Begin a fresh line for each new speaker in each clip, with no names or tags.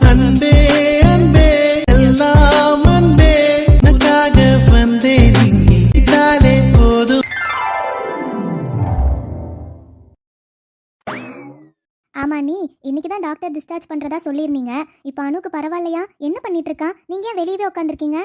அன்பே அன்பே எல்லாம் அன்பே. வந்தேன் இங்கே. இதாலே போதும்.
ஆமா நீ இன்னைக்கு தான் டாக்டர் டிஸ்சார்ஜ் பண்றதா சொல்லியிருந்தீங்க. இப்போ அனுக்கு பரவாயில்லையா? என்ன பண்ணிட்டு இருக்கா? நீங்க ஏன் வெளியவே உட்காந்துருக்கீங்க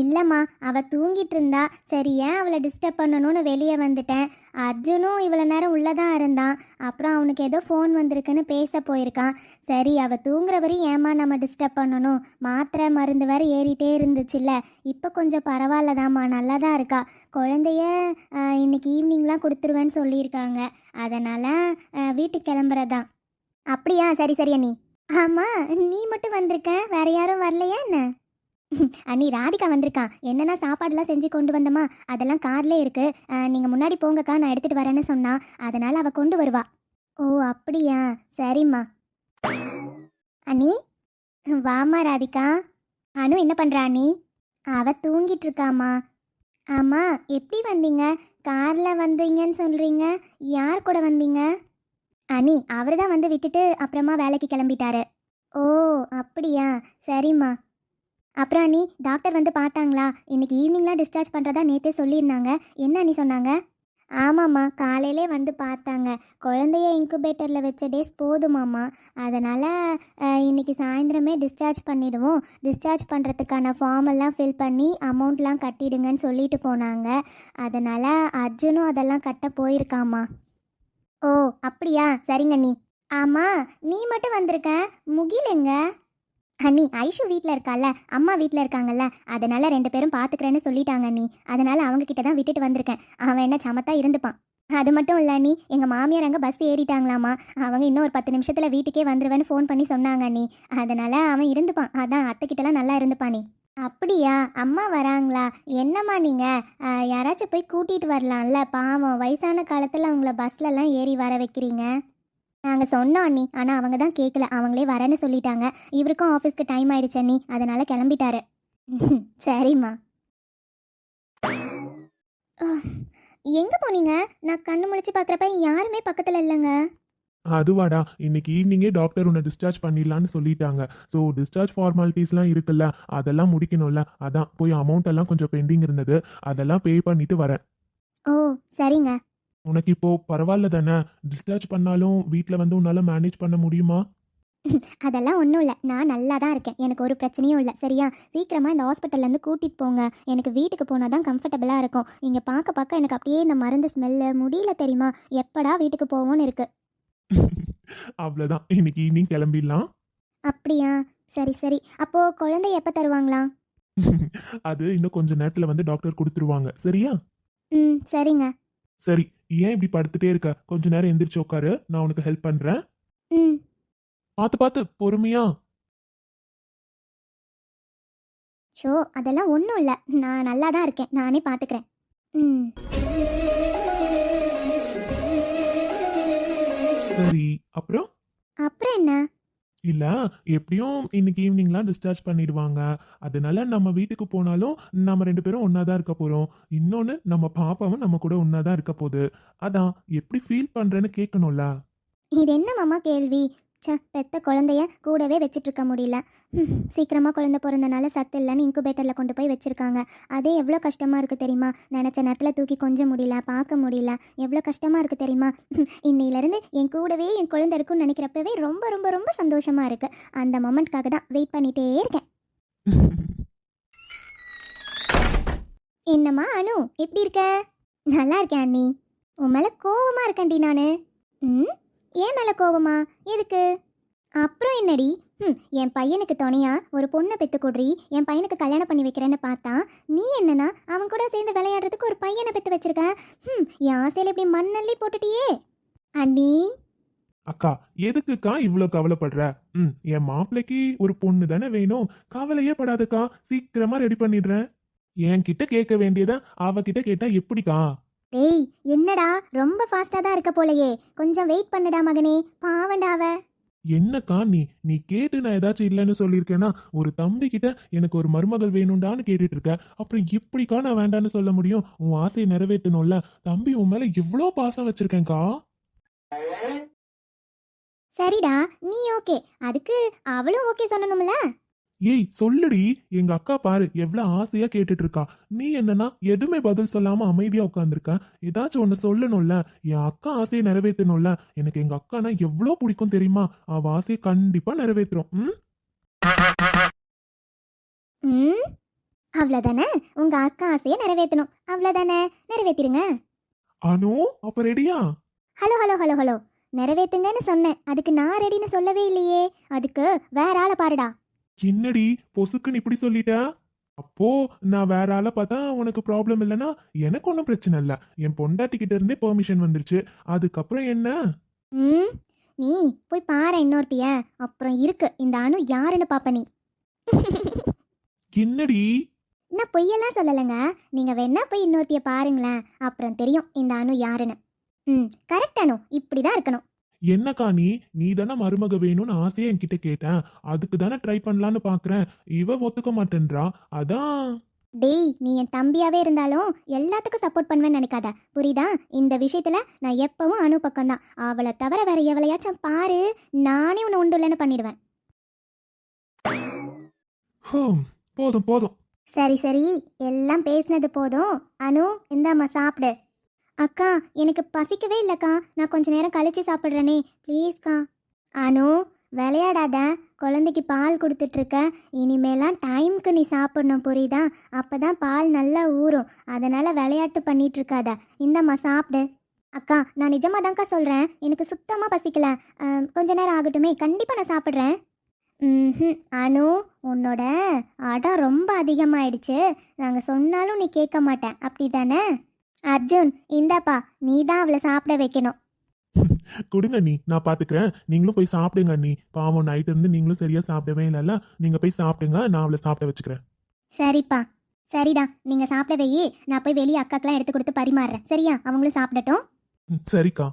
இல்லைம்மா அவள் தூங்கிட்டு இருந்தா சரி ஏன் அவளை டிஸ்டர்ப் பண்ணணும்னு வெளியே வந்துட்டேன்? அர்ஜுனும் இவ்வளோ நேரம் உள்ளதான் இருந்தான். அப்புறம் அவனுக்கு ஏதோ ஃபோன் வந்திருக்குன்னு பேச போயிருக்கான். சரி அவள் தூங்குற வரையும் ஏமா நம்ம டிஸ்டர்ப் பண்ணணும்? மாத்திரை மருந்து வேற ஏறிட்டே இருந்துச்சுல்ல. இப்போ கொஞ்சம் பரவாயில்லதாம்மா நல்லா தான் இருக்கா. குழந்தைய இன்னைக்கு ஈவினிங்லாம் கொடுத்துருவேன்னு சொல்லியிருக்காங்க. அதனால் வீட்டுக்கு கிளம்புறதான். அப்படியா? சரி சரி அண்ணி. ஆமாம் நீ மட்டும் வந்திருக்க? வேற யாரும் வரலையா என்ன? அண்ணி ராதிகா வந்திருக்கா. என்னென்ன சாப்பாடுலாம் செஞ்சு கொண்டு வந்தமா அதெல்லாம் கார்லே இருக்கு. நீங்கள் முன்னாடி போங்கக்கா நான் எடுத்துகிட்டு வரேன்னு சொன்னா. அதனால் அவள் கொண்டு வருவா. ஓ அப்படியா? சரிம்மா. அண்ணி? வாமா ராதிகா. அனு என்ன பண்ணுறா அண்ணி? அவள் தூங்கிட்டு இருக்காமா ஆமாம் எப்படி வந்தீங்க? காரில் வந்தீங்கன்னு சொல்கிறீங்க யார் கூட வந்தீங்க? அனி அவர் தான் வந்து விட்டுட்டு அப்புறமா வேலைக்கு கிளம்பிட்டாரு. ஓ அப்படியா? சரிம்மா. அப்புறம் அண்ணி டாக்டர் வந்து பார்த்தாங்களா? இன்னைக்கு ஈவினிங்லாம் டிஸ்சார்ஜ் பண்ணுறதா நேற்றே சொல்லியிருந்தாங்க. என்ன அண்ணி சொன்னாங்க? ஆமாம்மா காலையிலே வந்து பார்த்தாங்க. குழந்தைய இன்குபேட்டரில் வச்ச டேஸ் போதுமாம்மா. அதனால் இன்னைக்கு சாயந்தரமே டிஸ்சார்ஜ் பண்ணிவிடுவோம் டிஸ்சார்ஜ் பண்ணுறதுக்கான ஃபார்மெல்லாம் ஃபில் பண்ணி அமௌண்ட்லாம் கட்டிடுங்கன்னு சொல்லிட்டு போனாங்க. அதனால் அர்ஜுனும் அதெல்லாம் கட்ட போயிருக்காம்மா. ஓ அப்படியா? சரிங்க நீ ஆமாம் நீ மட்டும் வந்திருக்க? முகில் எங்கே? அண்ணி ஐஷு வீட்டில் இருக்கால அம்மா வீட்டில் இருக்காங்கல்ல அதனால ரெண்டு பேரும் பார்த்துக்கிறேன்னு சொல்லிட்டாங்க நீ அதனால அவங்க கிட்ட தான் விட்டுட்டு வந்திருக்கேன். அவன் என்ன சமத்தா இருந்துப்பான். அது மட்டும் இல்லை நீ எங்கள் மாமியார் அங்கே பஸ் ஏறிட்டாங்களாமா. அவங்க இன்னும் ஒரு பத்து நிமிஷத்தில் வீட்டுக்கே வந்துருவேன்னு ஃபோன் பண்ணி சொன்னாங்க நீ அதனால அவன் இருந்துப்பான். அதான் அத்தைக்கிட்டலாம் நல்லா இருந்துப்பான் நீ அப்படியா? அம்மா வராங்களா? என்னம்மா நீங்கள் யாராச்சும் போய் கூட்டிகிட்டு வரலாம்ல. பாவம் வயசான காலத்தில் அவங்கள பஸ்லலாம் ஏறி வர வைக்கிறீங்க. நாங்கள் சொன்னோம் அண்ணி. ஆனால் அவங்க தான் கேட்கல அவங்களே வரேன்னு சொல்லிட்டாங்க. இவருக்கும் ஆஃபீஸ்க்கு டைம் ஆயிடுச்சு அண்ணி. அதனால கிளம்பிட்டாரு. சரிம்மா. எங்கே போனீங்க? நான் கண்ணு முழிச்சு பார்க்குறப்ப யாருமே பக்கத்தில் இல்லைங்க.
அதுவாடா. இன்னைக்கு ஈவினிங்கே டாக்டர் உன்னை டிஸ்சார்ஜ் பண்ணிடலான்னு சொல்லிட்டாங்க. ஸோ டிஸ்சார்ஜ் ஃபார்மாலிட்டிஸ்லாம் இருக்குல்ல. அதெல்லாம் முடிக்கணும்ல. அதான் போய் அமௌண்ட் எல்லாம் கொஞ்சம் பெண்டிங் இருந்தது. அதெல்லாம் பே பண்ணிட்டு வரேன்.
ஓ சரிங்க.
உனக்கு இப்போ பரவாயில்ல தானே டிஸ்சார்ஜ் பண்ணாலும் வீட்டில் வந்து உன்னால மேனேஜ் பண்ண முடியுமா?
அதெல்லாம் ஒன்றும் இல்லை. நான் நல்லா தான் இருக்கேன். எனக்கு ஒரு பிரச்சனையும் இல்லை. சரியா? சீக்கிரமாக இந்த ஹாஸ்பிட்டல்லேருந்து கூட்டிகிட்டு போங்க. எனக்கு வீட்டுக்கு போனால் தான் கம்ஃபர்டபுளாக இருக்கும். இங்கே பார்க்க பார்க்க எனக்கு அப்படியே இந்த மருந்து ஸ்மெல்லு முடியல தெரியுமா? எப்படா வீட்டுக்கு போவோன்னு இருக்கு.
அவ்வளோதான் இன்னைக்கு ஈவினிங் கிளம்பிடலாம்.
அப்படியா? சரி சரி. அப்போது குழந்தை எப்போ தருவாங்களா?
அது இன்னும் கொஞ்ச நேரத்தில் வந்து டாக்டர் கொடுத்துருவாங்க. சரியா?
ம் சரிங்க.
சரி ஏன் இப்படி படுத்துட்டே இருக்க? கொஞ்ச நேரம் எந்திரிச்சு உட்காரு நான் உனக்கு ஹெல்ப் பண்ணுறேன்
ம்.
பார்த்து பார்த்து பொறுமையா.
ஷோ அதெல்லாம் ஒன்றும் இல்லை. நான் நல்லா தான் இருக்கேன். நானே பார்த்துக்கிறேன் ம்.
சரி அப்புறம்?
அப்புறம் என்ன?
இல்ல எப்படியும் இன்னைக்கு ஈவினிங்லாம் டிஸ்சார்ஜ் பண்ணிடுவாங்க. அதனால நம்ம வீட்டுக்கு போனாலும் நம்ம ரெண்டு பேரும் ஒன்னாதான் தான் இருக்க போறோம். இன்னொன்னு நம்ம பாப்பாவும் நம்ம கூட ஒன்னாதான் தான் இருக்க போகுது. அதான் எப்படி ஃபீல் பண்றேன்னு கேட்கணும்ல.
இது என்ன மாமா கேள்வி? ச்சே பெத்த குழந்தைய கூடவே வச்சிட்டு இருக்க முடியல. ம், சீக்கிரமா குழந்தை பிறந்தனால சத்து இல்லைன்னு இன்குபேட்டரில் கொண்டு போய் வச்சிருக்காங்க. அதே எவ்வளோ கஷ்டமா இருக்கு தெரியுமா? நினச்ச நேரத்தில் தூக்கி கொஞ்ச முடியல பார்க்க முடியல. எவ்வளோ கஷ்டமா இருக்கு தெரியுமா? இன்னையிலேருந்து என் கூடவே என் குழந்தை இருக்கும்னு நினைக்கிறப்பவே ரொம்ப ரொம்ப ரொம்ப சந்தோஷமா இருக்கு. அந்த மொமெண்ட்காக தான் வெயிட் பண்ணிட்டே இருக்கேன். என்னம்மா அனு எப்படி இருக்க? நல்லா இருக்கேன் அண்ணி. உன் மேலே கோவமா இருக்கேன்டி நான். ம்? ஏன் மேலே கோவமா? எதுக்கு? அப்புறம் என்னடி? ம் என் பையனுக்கு துணையா ஒரு பொண்ணை பெத்து கொடுறி என் பையனுக்கு கல்யாணம் பண்ணி வைக்கிறேன்னு பார்த்தா நீ என்னன்னா அவன் கூட சேர்ந்து விளையாடுறதுக்கு ஒரு பையனை பெத்து வச்சிருக்க? ம் என் ஆசையில் இப்படி மண்ணள்ளி போட்டுட்டியே. அண்ணி?
அக்கா எதுக்குக்கா இவ்வளோ கவலைப்படுற? ம் என் மாப்பிள்ளைக்கு ஒரு பொண்ணு தானே வேணும். கவலையே படாதுக்கா. சீக்கிரமா ரெடி பண்ணிடுறேன். என்கிட்ட கேட்க வேண்டியதை அவகிட்ட கேட்டா எப்படிக்கா?
டேய் என்னடா? ரொம்ப ஃபாஸ்ட்டாக தான் இருக்க போலையே. கொஞ்சம் வெயிட் பண்ணுடா மகனே. பாவண்டா அவ
என்னக்கா நீ நீ கேட்டு நான் ஏதாச்சும் இல்லைன்னு சொல்லியிருக்கேன்னா ஒரு தம்பி கிட்ட எனக்கு ஒரு மருமகள் வேணும்டான்னு கேட்டுட்டு இருக்க அப்புறம் எப்படிக்கா நான் வேண்டான்னு சொல்ல முடியும்? உன் ஆசையை நிறைவேற்றணும்ல. தம்பி உன் மேல எவ்வளோ பாசம் வச்சிருக்கேன்க்கா.
சரிடா நீ ஓகே அதுக்கு அவளும் ஓகே சொல்லணும்ல?
ஏய் சொல்லுடி. எங்க அக்கா பாரு எவ்வளவு ஆசையா கேட்டுட்டு இருக்கா நீ என்னன்னா எதுவுமே பதில் சொல்லாம அமைதியா உட்காந்துருக்க ஏதாச்சும் ஒண்ணு சொல்லணும்ல? என் அக்கா ஆசையை நிறைவேற்றணும்ல எனக்கு எங்க அக்கானா எவ்வளவு பிடிக்கும் தெரியுமா? அவ ஆசையை கண்டிப்பா நிறைவேற்றுறோம் ம்?
அவ்வளோதானே உங்க அக்கா ஆசையை நிறைவேற்றணும் அவ்வளோதானே நிறைவேற்றிடுங்க
அனு அப்ப ரெடியா?
Hello hello hello hello. நிறைவேத்துங்கன்னு சொன்னேன். அதுக்கு நான் ரெடின்னு சொல்லவே இல்லையே. அதுக்கு வேற ஆளை பாருடா.
என்னடி பொசுக்குன்னு இப்படி சொல்லிட்ட? அப்போ நான் வேற ஆளை பார்த்தா உனக்கு ப்ராப்ளம் இல்லைன்னா எனக்கு ஒன்றும் பிரச்சனை இல்லை. என் பொண்டாட்டி கிட்ட இருந்தே பெர்மிஷன் வந்துருச்சு. அதுக்கப்புறம் என்ன?
ம் நீ போய் பாரு இன்னொருத்திய. அப்புறம் இருக்கு. இந்த அணு யாருன்னு பாப்ப நீ.
என்னடி?
நான் பொய்யெல்லாம் சொல்லலைங்க. நீங்க வேணா போய் இன்னொருத்திய பாருங்களேன். அப்புறம் தெரியும் இந்த அணு யாருன்னு. ம் கரெக்ட் அணு. இப்படிதான் இருக்கணும்.
என்னக்கா நீ? நீ தானே மருமக வேணும்னு ஆசையா என்கிட்ட கேட்டேன் அதுக்கு தானே ட்ரை பண்ணலான்னு பாக்குறேன். இவ ஒத்துக்க மாட்டேன்றா. அதான்.
டேய் நீ என் தம்பியாவே இருந்தாலும் எல்லாத்துக்கும் சப்போர்ட் பண்ணுவேன்னு நினைக்காத. புரியுதா? இந்த விஷயத்துல நான் எப்பவும் அணு பக்கம்தான். அவளை தவிர வேற எவளையாச்சும் பாரு நானே உன்னை உண்டு இல்லைன்னு பண்ணிடுவேன்.
ஹம், போதும் போதும்.
சரி சரி. எல்லாம் பேசினது போதும். அனு இந்தாம்மா சாப்பிடு. அக்கா எனக்கு பசிக்கவே இல்லைக்கா. நான் கொஞ்ச நேரம் கழிச்சு சாப்பிட்றேனே. ப்ளீஸ்க்கா அனு விளையாடாத. குழந்தைக்கு பால் கொடுத்துட்ருக்க. இனிமேலாம் டைம்க்கு நீ சாப்பிடணும் புரியுதா? அப்போ தான் பால் நல்லா ஊறும். அதனால் விளையாட்டு பண்ணிகிட்ருக்காத இந்தம்மா இந்தாம்மா சாப்பிடு. அக்கா நான் நிஜமாக தான்க்கா சொல்கிறேன் எனக்கு சுத்தமாக பசிக்கல. கொஞ்ச நேரம் ஆகட்டுமே. கண்டிப்பாக நான் சாப்பிட்றேன். ம் அனு உன்னோட அடம் ரொம்ப அதிகமாகிடுச்சு நாங்கள் சொன்னாலும் நீ கேட்க மாட்டேன் அப்படி தானே அர்ஜுன் இந்தாப்பா நீ தான் அவளை சாப்பிட வைக்கணும்.
கொடுங்க நீ நான் பாத்துக்கிறேன். நீங்களும் போய் சாப்பிடுங்க நீ பாவம் நைட் இருந்து நீங்களும் சரியா சாப்பிடவே இல்லைல்ல. நீங்க போய் சாப்பிடுங்க நான் அவளை சாப்பிட வச்சுக்கிறேன்.
சரிப்பா. சரிடா நீங்கள் சாப்பிட வையி நான் போய் வெளியே அக்காக்கெலாம் எடுத்து கொடுத்து பரிமாறுறேன். சரியா? அவங்களும் சாப்பிடட்டும்.
ம், சரிக்கா.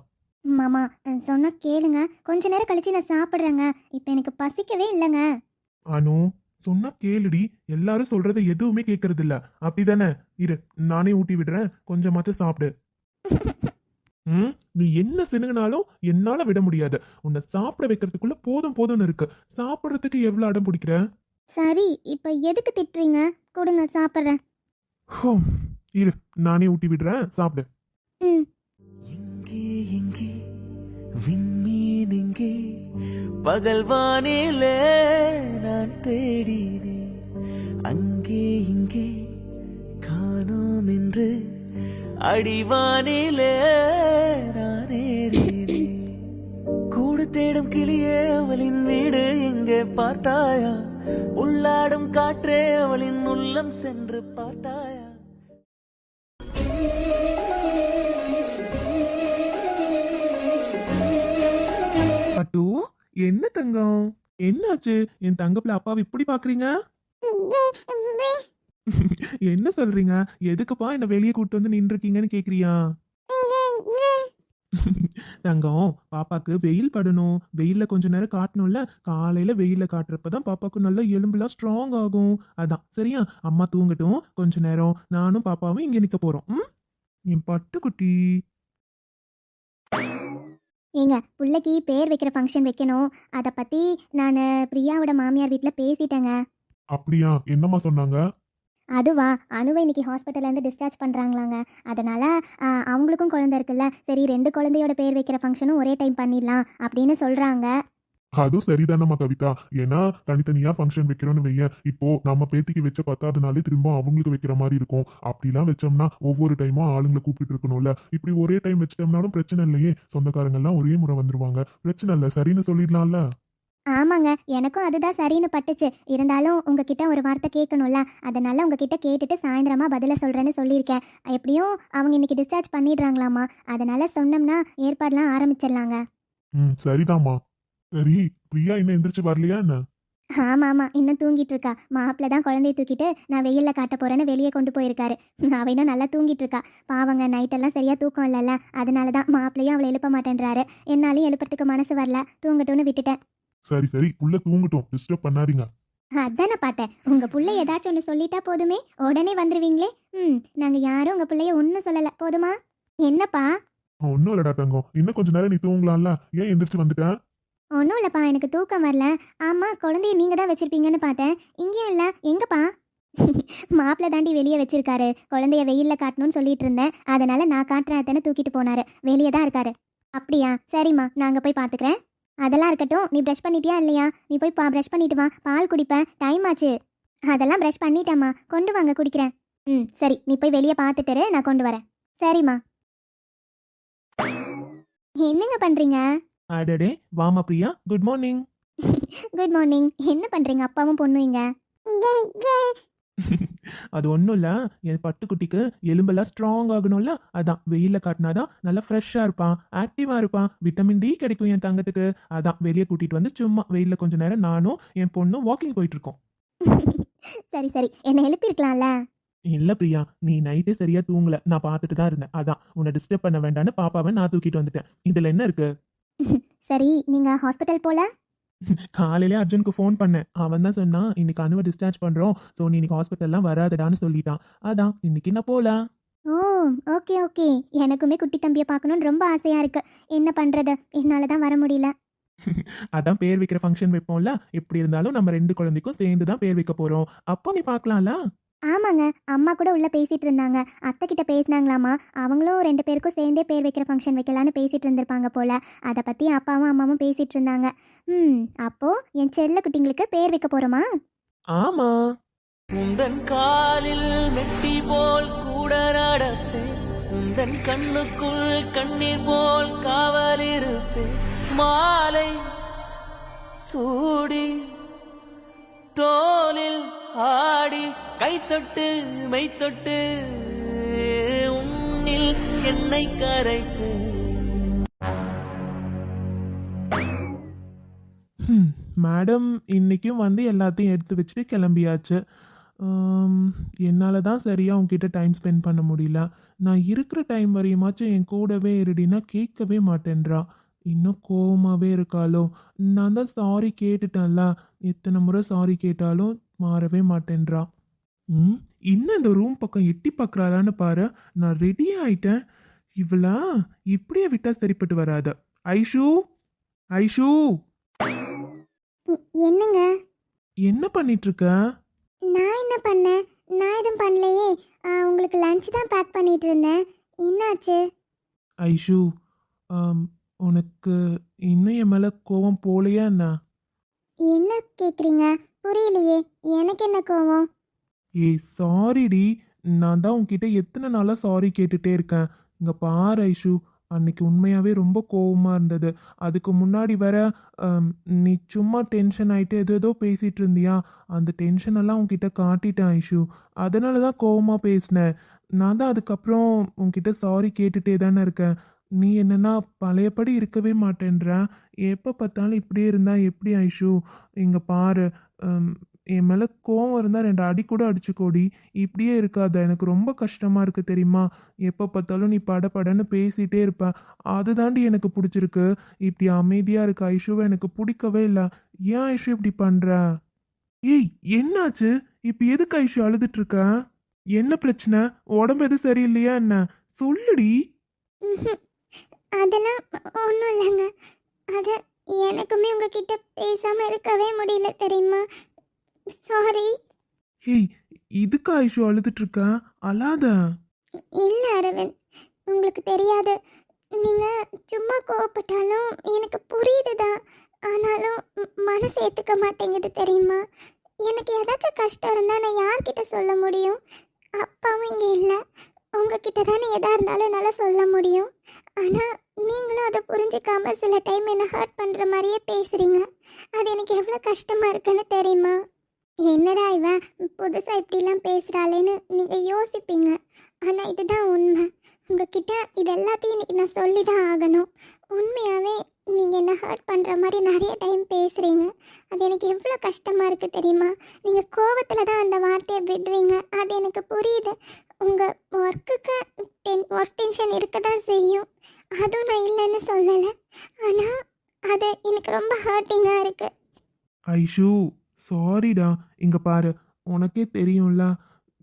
மாமா சொன்ன கேளுங்க. கொஞ்ச நேரம் கழிச்சு நான் சாப்பிட்றேங்க. இப்போ எனக்கு பசிக்கவே இல்லைங்க.
அனு சொன்னா கேளுடி. எல்லாரும் சொல்றத எதுவுமே கேட்கறது இல்ல அப்படிதானே? இரு நானே ஊட்டி விடுறேன். கொஞ்சமாச்சும் சாப்பிடு. ம்? நீ என்ன சினுங்கினாலும் என்னால விட முடியாது. உன்னை சாப்பிட வைக்கிறதுக்குள்ள போதும் போதும்னு இருக்கு. சாப்பிடுறதுக்கு எவ்வளவு அடம் பிடிக்கிற?
சரி இப்போ எதுக்கு திட்டுறீங்க? கொடுங்க சாப்பிட்றேன்.
ஹம், இரு நானே ஊட்டி விடுறேன். சாப்பிடு.
ம்.
எங்கே எங்கே விண்மீன் எங்கே பகல் வானிலே நான் தேடினேன் அங்கே இங்கே காணோம் என்று அடிவானிலே நான் ஏறினேன் கூடு தேடும் கிளியே அவளின் வீடு எங்கே பார்த்தாயா? உள்ளாடும் காற்றே அவளின் உள்ளம் சென்று பார்த்தாயா?
பட்டு என்ன தங்கம்? என்னாச்சு? என் தங்கப்பில அப்பாவை இப்படி பாக்குறீங்க? என்ன சொல்றீங்க? எதுக்குப்பா என்ன வெளியே கூட்டு வந்து நின்று இருக்கீங்கன்னு கேக்குறியா? தங்கம் பாப்பாக்கு வெயில் படணும். வெயில்ல கொஞ்ச நேரம் காட்டணும்ல? காலையில வெயில்ல காட்டுறப்பதான் பாப்பாக்கு நல்லா எலும்புலாம் ஸ்ட்ராங் ஆகும். அதான் சரியா? அம்மா தூங்கட்டும். கொஞ்ச நேரம். நானும் பாப்பாவும் இங்க நிக்க போறோம். ம்? என் பட்டுக்குட்டி.
ஏங்க பிள்ளைக்கு பேர் வைக்கிற ஃபங்க்ஷன் வைக்கணும். அதை பற்றி நான் பிரியாவோட மாமியார் வீட்டில் பேசிட்டேங்க.
அப்படியா? என்னம்மா சொன்னாங்க?
அதுவா அணுவை இன்னைக்கு ஹாஸ்பிட்டல்லேருந்து டிஸ்சார்ஜ் பண்ணுறாங்களாங்க அதனால் அவங்களுக்கும் குழந்தை இருக்குல்ல. சரி ரெண்டு குழந்தையோட பேர் வைக்கிற ஃபங்க்ஷனும் ஒரே டைம் பண்ணிடலாம் அப்படின்னு சொல்கிறாங்க
அதுவும் சரிதானம்மா கவிதா. ஏன்னா தனித்தனியா ஃபங்க்ஷன் வைக்கிறோம்னு வையேன். இப்போ நம்ம பேத்திக்கு வச்ச பத்தாதனாலே திரும்ப அவங்களுக்கு வைக்கிற மாதிரி இருக்கும். அப்படிலாம் வச்சோம்னா ஒவ்வொரு டைமும் ஆளுங்களை கூப்பிட்டு இருக்கணும்ல. இப்படி ஒரே டைம் வச்சிட்டோம்னாலும் பிரச்சனை இல்லையே. சொந்தக்காரங்க எல்லாம் ஒரே முறை வந்துருவாங்க. பிரச்சனை இல்லை. சரின்னு சொல்லிடலாம்ல?
ஆமாங்க. எனக்கும் அதுதான் சரின்னு பட்டுச்சு. இருந்தாலும் உங்ககிட்ட ஒரு வார்த்தை கேட்கணும்ல. அதனால உங்ககிட்ட கேட்டுட்டு சாயந்தரமா பதில சொல்கிறேன்னு சொல்லியிருக்கேன். எப்படியும் அவங்க இன்னைக்கு டிஸ்சார்ஜ் பண்ணிடுறாங்களாமா அதனால சொன்னோம்னா ஏற்பாடுலாம் ஆரம்பிச்சிடலாங்க.
ம் சரிதாம்மா. சரி பிரியா இன்னும் எந்திரிச்சு வரலையா என்ன?
ஆமா ஆமா இன்னும் தூங்கிட்டு இருக்கா மாப்பிள்ள தான் குழந்தைய தூக்கிட்டு நான் வெயில்ல காட்ட போறேன்னு வெளியே கொண்டு போயிருக்காரு. அவ இன்னும் நல்லா தூங்கிட்டு இருக்கா பாவங்க நைட்டெல்லாம் சரியா தூக்கம் இல்லைல்ல. அதனால தான் மாப்பிள்ளையும் அவளை எழுப்ப மாட்டேன்றாரு. என்னாலையும் எழுப்புறதுக்கு மனசு வரல. தூங்கட்டும்னு விட்டுட்டேன்.
சரி சரி உள்ள தூங்கட்டும். டிஸ்டர்ப் பண்ணாதீங்க.
அதானே பார்த்தேன். உங்க புள்ள ஏதாச்சும் ஒன்று சொல்லிட்டா போதுமே? உடனே வந்துருவீங்களே? ம் நாங்க யாரும் உங்க பிள்ளைய ஒன்றும் சொல்லல. போதுமா? என்னப்பா?
ஒன்னும் இல்லடா தங்கம். இன்னும் கொஞ்ச நேரம் நீ தூங்கலாம்ல. ஏன் எந்திரிச்சு வந்துட்ட?
ஒன்றும் இல்லைப்பா எனக்கு தூக்கம் வரல. ஆமாம் குழந்தைய நீங்கள் தான் வச்சுருப்பீங்கன்னு பார்த்தேன். இங்கேயும் இல்லை. எங்கப்பா? மாப்பிள்ள தாண்டி வெளியே வச்சிருக்காரு. குழந்தைய வெயிலில் காட்டணும்னு சொல்லிட்டு இருந்தேன். அதனால நான் காட்டுறேன் அத்தனை தூக்கிட்டு போனாரு. வெளியே தான் இருக்காரு. அப்படியா? சரிம்மா நான் அங்கே போய் பார்த்துக்கிறேன் அதெல்லாம் இருக்கட்டும். நீ ப்ரஷ் பண்ணிட்டியா இல்லையா? நீ போய் பா ப்ரஷ் பண்ணிட்டு வா. பால் குடிப்பேன். டைம் ஆச்சு. அதெல்லாம் ப்ரஷ் பண்ணிட்டேம்மா. கொண்டு வாங்க குடிக்கிறேன். ம் சரி. நீ போய் வெளியே பார்த்துட்டு நான் கொண்டு வரேன். சரிம்மா. என்னங்க பண்ணுறீங்க
அடடே வாமா Priya. Good morning
good morning என்ன பண்ணுறீங்க அப்பாவும் பொண்ணும் இங்க.
அது ஒன்றும் இல்லை. என் பட்டுக்குட்டிக்கு எலும்பெல்லாம் ஸ்ட்ராங் ஆகணும்ல. அதான் வெயிலில் காட்டினாதான் நல்லா ஃப்ரெஷ்ஷாக இருப்பான். ஆக்டிவாக இருப்பான். விட்டமின் டி கிடைக்கும் என் தங்கத்துக்கு. அதான் வெளியே கூட்டிகிட்டு வந்து சும்மா வெயிலில் கொஞ்ச நேரம் நானும் என் பொண்ணும் வாக்கிங் போயிட்டு இருக்கோம்
சரி சரி. என்னை எழுப்பியிருக்கலாம்ல?
இல்லை பிரியா நீ நைட்டே சரியா தூங்கல. நான் பார்த்துட்டு தான் இருந்தேன். அதான் உன்னை டிஸ்டர்ப் பண்ண வேண்டாம்னு பாப்பாவை நான் தூக்கிட்டு வந்துட்டேன். இதில் என்ன இருக்கு?
சரி நீங்கள் ஹாஸ்பிட்டல் போல?
காலையிலே அர்ஜுனுக்கு ஃபோன் பண்ணேன். அவன் தான் சொன்னான் இன்னைக்கு அணுவை டிஸ்சார்ஜ் பண்ணுறோம் ஸோ நீ இன்னைக்கு ஹாஸ்பிட்டல்லாம் வராதடான்னு சொல்லிட்டான். அதான் இன்னைக்கு நான் போகலாம்
ஓ ஓகே ஓகே எனக்குமே குட்டி தம்பியை பார்க்கணுன்னு ரொம்ப ஆசையாக இருக்கு. என்ன பண்ணுறது என்னால் தான் வர முடியல.
அதான் பேர் வைக்கிற ஃபங்க்ஷன் வைப்போம்ல. எப்படி இருந்தாலும் நம்ம ரெண்டு குழந்தைக்கும் சேர்ந்து தான் பேர் வைக்க போறோம். அப்போ நீ பார்க்கலாம்ல?
ஆமாங்க. அம்மா கூட உள்ளே பேசிகிட்டு இருந்தாங்க. அத்தை கிட்ட பேசினாங்களாமா? அவங்களும் ரெண்டு பேருக்கும் சேர்ந்தே பேர் வைக்கிற ஃபங்க்ஷன் வைக்கலான்னு பேசிகிட்டு இருந்திருப்பாங்க போல. அதை பற்றி அப்பாவும் அம்மாவும் பேசிகிட்டு இருந்தாங்க. ம் அப்போது என் செல்ல குட்டிங்களுக்கு பேர் வைக்க போகிறோமா
ஆமா.
உந்தன் காலில் மெட்டி போல் கூட நடப்பேன் உந்தன் கண்ணுக்குள் கண்ணீர் போல் காவல் இருப்பேன் மாலை சூடி தோலில் ஆடி கைத்தொட்டு மெய்த்தொட்டு உன்னில் என்னை கரைப்பேன்
மேடம் இன்றைக்கும் வந்து எல்லாத்தையும் எடுத்து வச்சுட்டு கிளம்பியாச்சு. என்னால் தான் சரியாக உங்ககிட்ட டைம் ஸ்பெண்ட் பண்ண முடியல. நான் இருக்கிற டைம் வரையுமாச்சும் என் கூடவே இருடினா கேட்கவே மாட்டேன்றா. இன்னும் கோவமாகவே இருக்காளோ? நான் தான் சாரி கேட்டுட்டேன்ல. எத்தனை முறை சாரி கேட்டாலும் மாறவே மாட்டேன்றா. ம் இன்னும் இந்த ரூம் பக்கம் எட்டி பார்க்குறாளான்னு பாரு. நான் ரெடி ஆயிட்டேன். இவளா இப்படியே விட்டா சரிப்பட்டு வராத. ஐஷு ஐஷு.
என்னங்க?
என்ன பண்ணிட்டு இருக்க
நான் என்ன பண்ணேன்? நான் எதுவும் பண்ணலையே. உங்களுக்கு லஞ்ச் தான் பேக் பண்ணிட்டு இருந்தேன் என்னாச்சு?
ஐஷு உனக்கு இன்னும் என் மேலே கோவம் போலையா என்ன?
என்ன கேட்குறீங்க புரியலையே. எனக்கு என்ன கோவம்?
ஏய் சாரிடி. நான் தான் உன்கிட்ட எத்தனை நாளாக சாரி கேட்டுட்டே இருக்கேன். இங்கே பாரு ஐஷு. அன்னைக்கு உண்மையாகவே ரொம்ப கோவமாக இருந்தது. அதுக்கு முன்னாடி வேற நீ சும்மா டென்ஷன் ஆகிட்டு ஏதோ ஏதோ பேசிகிட்டு இருந்தியா? அந்த டென்ஷன் எல்லாம் உன்கிட்ட காட்டிட்டேன் ஐஷு. அதனால தான் கோவமாக பேசினேன் நான் தான் அதுக்கப்புறம் உன்கிட்ட சாரி கேட்டுட்டே தானே இருக்கேன். நீ என்னன்னா பழையபடி இருக்கவே மாட்டேன்ற. எப்போ பார்த்தாலும் இப்படியே இருந்தா எப்படி ஐஷு? இங்கே பாரு. என் மேலே கோவம் இருந்தால் ரெண்டு அடி கூட அடிச்சுக்கோடி. இப்படியே இருக்காத. எனக்கு ரொம்ப கஷ்டமாக இருக்குது தெரியுமா? எப்போ பார்த்தாலும் நீ பட படன்னு பேசிகிட்டே இருப்ப. அதுதாண்டி எனக்கு பிடிச்சிருக்கு. இப்படி அமைதியாக இருக்க ஐஷுவை எனக்கு பிடிக்கவே இல்லை. ஏன் ஐஷு இப்படி பண்ணுற ஏய் என்னாச்சு? இப்போ எதுக்கு ஐஷு அழுதுட்டுருக்க? என்ன பிரச்சனை? உடம்பு எதுவும் சரியில்லையா என்ன? சொல்லுடி.
அதெல்லாம் ஒன்றும் இல்லைங்க. அது எனக்குமே உங்ககிட்ட பேசாமல் இருக்கவே முடியல தெரியுமா? சாரி
ஏய் இதுக்கு ஐஷு அழுதுட்டு இருக்க அழாத.
இல்லை அரவிந்த். உங்களுக்கு தெரியாது. நீங்கள் சும்மா கோவப்பட்டாலும் எனக்கு புரியுது தான் ஆனாலும் மனசு ஏற்றுக்க மாட்டேங்குது தெரியுமா? எனக்கு ஏதாச்சும் கஷ்டம் இருந்தால் நான் யார்கிட்ட சொல்ல முடியும்? அப்பாவும் இங்கே இல்லை. உங்ககிட்ட தானே எதாக இருந்தாலும் என்னால் சொல்ல முடியும். ஆனால் நீங்களும் அதை புரிஞ்சிக்காம சில டைம் என்னை ஹர்ட் பண்ணுற மாதிரியே பேசுகிறீங்க அது எனக்கு எவ்வளோ கஷ்டமாக இருக்குன்னு தெரியுமா? என்னடா இவன் புதுசாக இப்படிலாம் பேசுகிறாளேன்னு நீங்கள் யோசிப்பீங்க. ஆனால் இதுதான் உண்மை. உங்ககிட்ட இது எல்லாத்தையும் இன்னைக்கு நான் சொல்லி தான் ஆகணும். உண்மையாகவே நீங்கள் என்ன ஹர்ட் பண்ணுற மாதிரி நிறைய டைம் பேசுகிறீங்க அது எனக்கு எவ்வளோ கஷ்டமாக இருக்குது தெரியுமா? நீங்கள் கோவத்தில் தான் அந்த வார்த்தையை விடுறீங்க. அது எனக்கு புரியுது. உங்கள் ஒர்க்குக்கு டென் ஒர்க் டென்ஷன் இருக்க தான் செய்யும். அதுவும் நான் இல்லைன்னு சொல்லலை. ஆனால் அது எனக்கு ரொம்ப ஹர்ட்டிங்காக இருக்குது
ஐஷு சாரிடா இங்கே பாரு உனக்கே தெரியும்ல.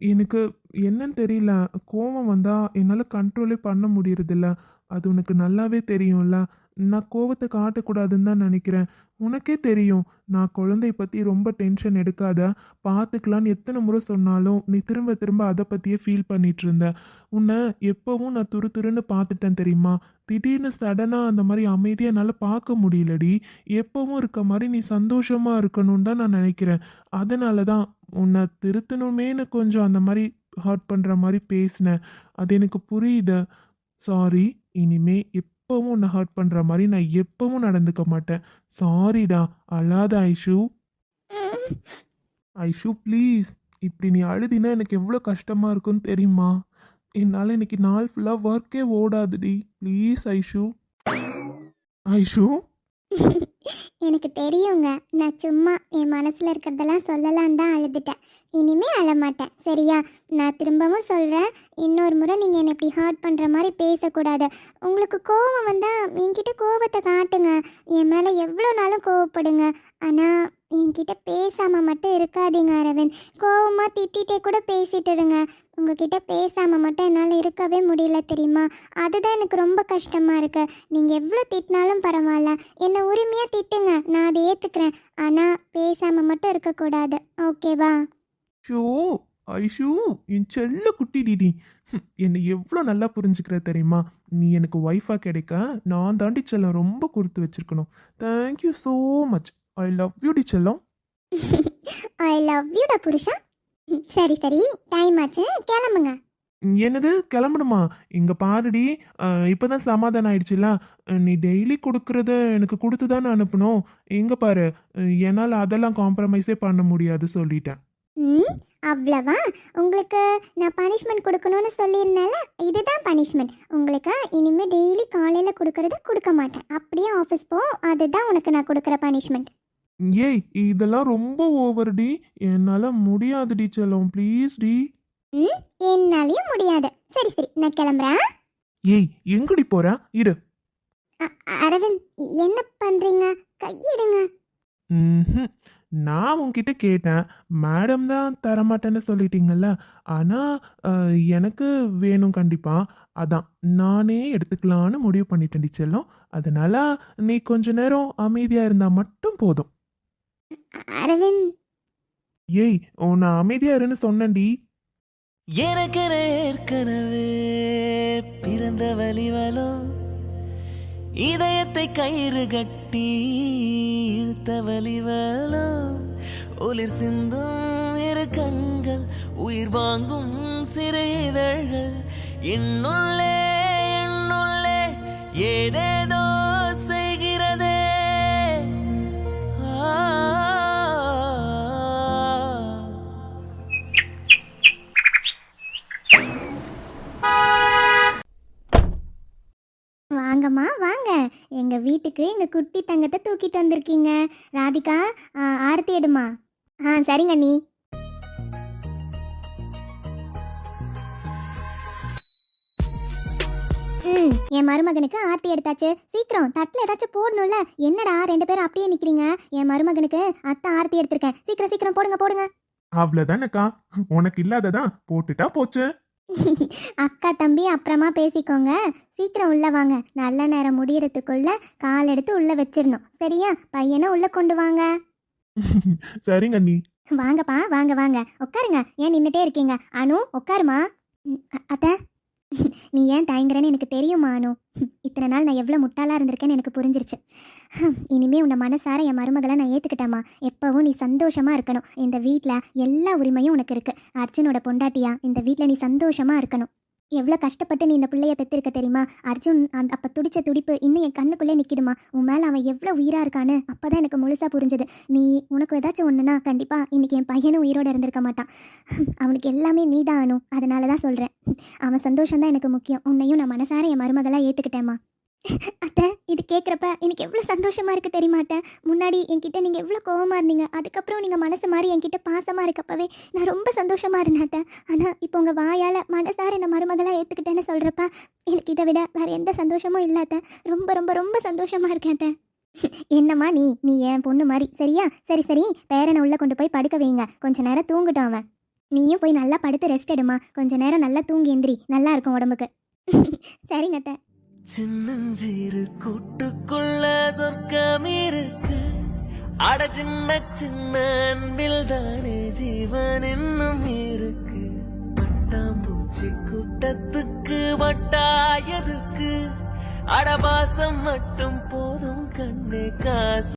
எனக்கு என்னன்னு தெரியல. கோவம் வந்தால் என்னால் கண்ட்ரோலே பண்ண முடியறதில்ல. அது உனக்கு நல்லாவே தெரியும்ல. நான் கோவத்தை காட்டக்கூடாதுன்னு தான் நினைக்கிறேன். உனக்கே தெரியும். நான் குழந்தைய பற்றி ரொம்ப டென்ஷன் எடுக்காத. பார்த்துக்கலான்னு எத்தனை முறை சொன்னாலும் நீ திரும்ப திரும்ப அதை பற்றியே ஃபீல் பண்ணிட்டு இருந்த. உன்னை எப்போவும் நான் துரு துருன்னு பார்த்துட்டேன் தெரியுமா? திடீர்னு சடனாக அந்த மாதிரி அமைதியாக என்னால் பார்க்க முடியலடி. எப்போவும் இருக்க மாதிரி நீ சந்தோஷமாக இருக்கணும்னு தான் நான் நினைக்கிறேன். அதனால தான் உன்னை திருத்தணுமேனு கொஞ்சம் அந்த மாதிரி ஹர்ட் பண்ணுற மாதிரி பேசினேன். அது எனக்கு புரியுது. சாரி இனிமே எப்பவும் உன்னை ஹர்ட் பண்ணுற மாதிரி நான் எப்பவும் நடந்துக்க மாட்டேன். சாரிடா அழாத ஐஷு. ஐஷு ப்ளீஸ் இப்படி நீ அழுதினா எனக்கு எவ்வளோ கஷ்டமாக இருக்கும்னு தெரியுமா? என்னால் இன்னைக்கு நாள் ஃபுல்லாக ஒர்க்கே ஓடாதுடி. ப்ளீஸ் ஐஷு. ஐஷு.
எனக்கு தெரியுங்க. நான் சும்மா என் மனசில் இருக்கிறதெல்லாம் சொல்லலான்னு தான் அழுதுட்டேன். இனிமே அழமாட்டேன். சரியா? நான் திரும்பவும் சொல்கிறேன் இன்னொரு முறை நீங்கள் என்னை இப்படி ஹார்ட் பண்ணுற மாதிரி பேசக்கூடாது. உங்களுக்கு கோவம் வந்தால் என்கிட்ட கோவத்தை காட்டுங்க. என் மேலே எவ்வளோ நாளும் கோவப்படுங்க. ஆனால் என்கிட்ட பேசாமல் மட்டும் இருக்காதீங்க அரவிந்த். கோவமாக திட்டிகிட்டே கூட பேசிட்டு இருங்க. உங்ககிட்ட பேசாமல் மட்டும் என்னால் இருக்கவே முடியல தெரியுமா? அதுதான் எனக்கு ரொம்ப கஷ்டமாக இருக்கு. நீங்கள் எவ்வளோ திட்டினாலும் பரவாயில்ல. என்னை உரிமையாக திட்டுங்க. நான் அதை ஏற்றுக்கிறேன் ஆனால் பேசாமல் மட்டும் இருக்கக்கூடாது. ஓகேவா?
ஷோ ஐஷு என் செல்ல குட்டி டிடி. என்னை எவ்வளோ நல்லா புரிஞ்சுக்கிற தெரியுமா? நீ எனக்கு ஒய்ஃபாக கிடைக்க நான் தாண்டி செல்ல ரொம்ப கொடுத்து வச்சிருக்கணும். Thank you so much I love you D செல்லம்.
ஐ லவ் யூடா புருஷா. ம், சரி சரி டைம் ஆச்சு. கிளம்புங்க.
என்னது? கிளம்பணுமா? இங்க பாருடி இப்பதான் சமாதானம் ஆயிடுச்சுல. நீ டெய்லி கொடுக்கறத எனக்கு கொடுத்து தானே அனுப்பணும். எங்க பாரு என்னால் அதெல்லாம் காம்ப்ரமைஸே பண்ண முடியாது சொல்லிட்டேன்.
ம் அவ்வளவா? உங்களுக்கு நான் பனிஷ்மெண்ட் கொடுக்கணும்னு சொல்லியிருந்தேன்ல இதுதான் பனிஷ்மெண்ட் உங்களுக்கு இனிமேல் டெய்லி காலையில் கொடுக்கறத கொடுக்க மாட்டேன். அப்படியே ஆஃபீஸ் போ அதுதான் உனக்கு நான் கொடுக்குற பனிஷ்மெண்ட்
ஏய் இதெல்லாம் ரொம்ப ஓவர் டி. என்னால் முடியாதுடி செல்லம் ப்ளீஸ் டி.
ம் என்னாலையும் முடியாது. சரி சரி நான் கிளம்புறேன்.
ஏய் எங்கடி போற? இரு.
அ- அரவிந்த் என்ன பண்ணுறீங்க கையிடுங்க.
ம்ஹும். நான் உன்கிட்ட கேட்டேன். மேடம் தான் தரமாட்டேன்னு சொல்லிட்டீங்கல்ல. ஆனால் எனக்கு வேணும் கண்டிப்பாக அதான் நானே எடுத்துக்கலான்னு முடிவு பண்ணிட்டேன்டி செல்லம். அதனால நீ கொஞ்ச நேரம் அமைதியாக இருந்தால் மட்டும் போதும்.
அரவிந்த்.
ஏய் உன்னை அமைதியாக இருன்னு சொன்னேன்டி.
எனக்கென ஏற்கனவே பிறந்த வலிவலோ இதயத்தை கயிறு கட்டி இழுத்த வலிவலோ ஒளிர் சிந்தும் இரு கண்கள் உயிர் வாங்கும் சிறு இதழ்கள் என்னுள்ளே என்னுள்ளே ஏதேதோ
வாங்கம்மா வாங்க. எங்கள் வீட்டுக்கு எங்கள் குட்டி தங்கத்தை தூக்கிட்டு வந்திருக்கீங்க. ராதிகா ஆர்த்தி ஆரத்தி எடுமா ஆ சரிங்க நீ ம் என் மருமகனுக்கு ஆர்த்தி எடுத்தாச்சு. சீக்கிரம் தட்டில் ஏதாச்சும் போடணும்ல. என்னடா ரெண்டு பேரும் அப்படியே நிற்கிறீங்க என் மருமகனுக்கு அத்தை ஆர்த்தி எடுத்திருக்கேன். சீக்கிரம் சீக்கிரம் போடுங்க போடுங்க.
அவ்வளோதானக்கா உனக்கு இல்லாததான் போட்டுட்டா போச்சு.
அக்கா தம்பி அப்புறமா பேசிக்கோங்க. சீக்கிரம் உள்ள வாங்க. நல்ல நேரம் முடியறதுக்குள்ள கால் எடுத்து உள்ள வச்சிடணும் சரியா? பையனை உள்ள கொண்டு வாங்க.
சரிங்க நீ
வாங்கப்பா வாங்க வாங்க. உட்காருங்க. ஏன் நின்றுட்டே இருக்கீங்க? அனு உட்காருமா? அத்தை. நீ ஏன் தயங்குறேன்னு எனக்கு தெரியுமா அனு இத்தனை நாள் நான் எவ்வளோ முட்டாளாக இருந்திருக்கேன்னு எனக்கு புரிஞ்சிருச்சு. இனிமே உன்னை மனசார என் மருமகளை நான் ஏற்றுக்கிட்டேம்மா எப்போவும் நீ சந்தோஷமாக இருக்கணும். இந்த வீட்டில் எல்லா உரிமையும் உனக்கு இருக்குது அர்ஜுனோட பொண்டாட்டியா இந்த வீட்டில் நீ சந்தோஷமாக இருக்கணும். எவ்வளோ கஷ்டப்பட்டு நீ இந்த பிள்ளைய பெற்றிருக்க தெரியுமா? அர்ஜுன் அந்த அப்போ துடிச்ச துடிப்பு இன்னும் என் கண்ணுக்குள்ளே நிற்கிதுமா உன் மேலே அவன் எவ்வளோ உயிராக இருக்கான்னு அப்போ தான் எனக்கு முழுசாக புரிஞ்சுது. நீ உனக்கு ஏதாச்சும் ஒன்றுனா கண்டிப்பாக இன்னைக்கு என் பையனும் உயிரோடு இருந்திருக்க மாட்டான். அவனுக்கு எல்லாமே நீ தான் ஆனும் அதனால தான் சொல்கிறேன் அவன் சந்தோஷம் தான் எனக்கு முக்கியம். உன்னையும் நான் மனசார என் மருமகளாக ஏற்றுக்கிட்டேம்மா அத்தை இது கேட்குறப்ப எனக்கு எவ்வளோ சந்தோஷமாக இருக்குது தெரியுமா அத்தை? முன்னாடி என்கிட்ட நீங்கள் எவ்வளோ கோவமாக இருந்தீங்க. அதுக்கப்புறம் நீங்கள் மனசு மாதிரி என்கிட்ட பாசமாக இருக்கப்பவே நான் ரொம்ப சந்தோஷமாக இருந்தேன் அத்தை. ஆனால் இப்போ உங்கள் வாயால் மனசார என்னை மருமகளாக ஏற்றுக்கிட்டேன்னு சொல்கிறப்ப எனக்கு இதை விட வேறு எந்த சந்தோஷமும் இல்லை அத்தை. ரொம்ப ரொம்ப ரொம்ப சந்தோஷமாக இருக்கேன் அத்தை. என்னம்மா நீ? நீ என் பொண்ணு மாதிரி சரியா? சரி சரி. பேரனை உள்ளே கொண்டு போய் படுக்க வைங்க. கொஞ்ச நேரம் தூங்கிட்டோம் அவன். நீயும் போய் நல்லா படுத்து ரெஸ்ட் எடுமா கொஞ்ச நேரம் நல்லா தூங்கி எந்திரி. நல்லா இருக்கும் உடம்புக்கு. சரிங்க அத்தை.
சின்னஞ்சீரு கூட்டுக்குள்ள சொர்க்கம் இருக்கு அட சின்ன சின்ன அன்பில் தானே ஜீவன் இன்னும் இருக்கு. பட்டாம்பூச்சி கூட்டத்துக்கு வட்டாயதுக்கு அடபாசம் மட்டும் போதும் கண்ணே காசு